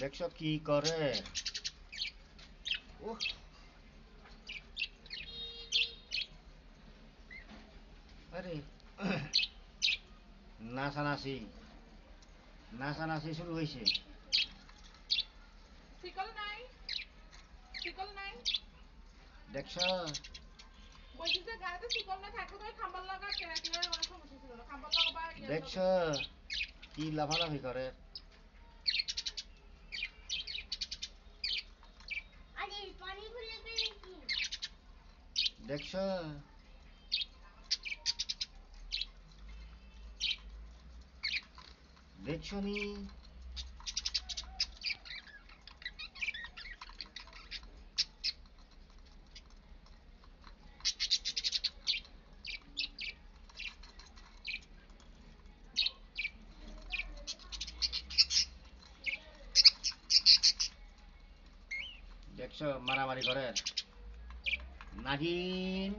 দেখছ কি করে। উহ। আরে নাচানাচি নাচানাচি শুরু হয়েছে দেখছ বলছি যে গাড়িতে শিকল দেখছ? দেখছ নি? দেখছ মারামারি করে নাগিন।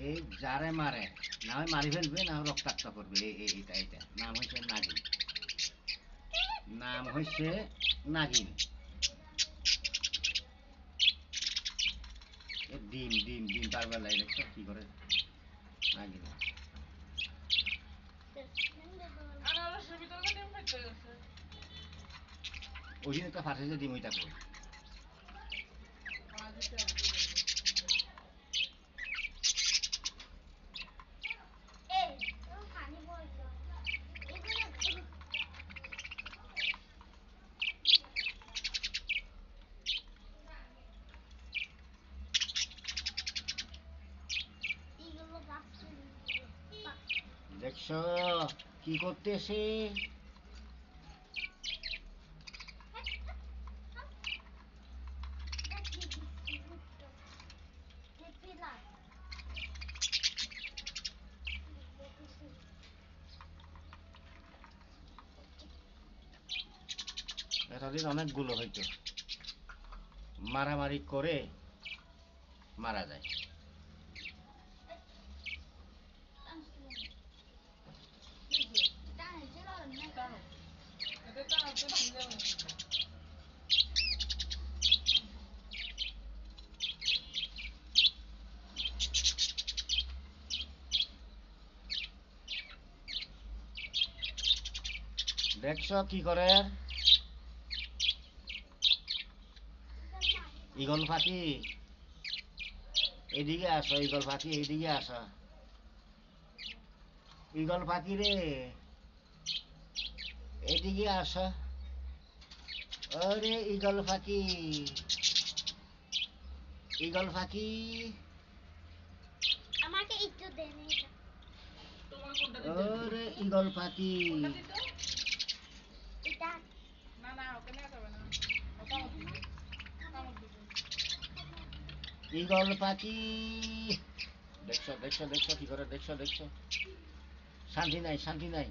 এই যারে মারে। না হয় মারি ফেলবে না হয় রক্তাক্ত করবে। এই এই- এইটা এইটা নাম হচ্ছে নাগিন। নাম হচ্ছে নাগিন। ডিম ডিম ডিম কি করে? নাগিন। ওই জন্য তো ডিম ওইটা করে দেখছ কি করতেছে? এতদিন অনেকগুলো হইতো মারামারি করে মারা যায়। দেখছ কি করে? ইগল পাখি এদিকে আসো ইগল পাখি এইদিকে আসো। ইগল পাখি রে। এদিকে আসো। ওরে ইগল পাখি ইগল পাখি আমাকে একটু দেন ওরে ইগল পাখি ইগল পাখি। দেখছ দেখছ দেখছ কি করে, দেখছ দেখছ। শান্তি নাই শান্তি নাই।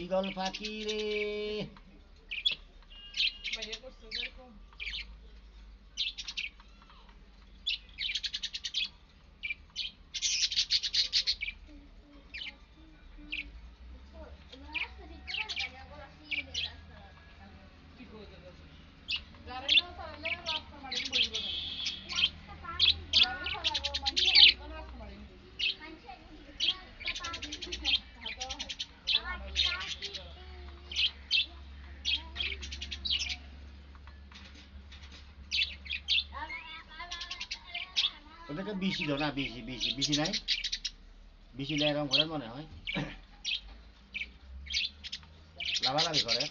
ইগল পাখি রে। বাইরে করছে যেরকম ওদেরকে বিশি দাও না বিশি বিশি বিশি নাই। বিশি দেয় এরকম করে মনে হয়। লাভালাভি করে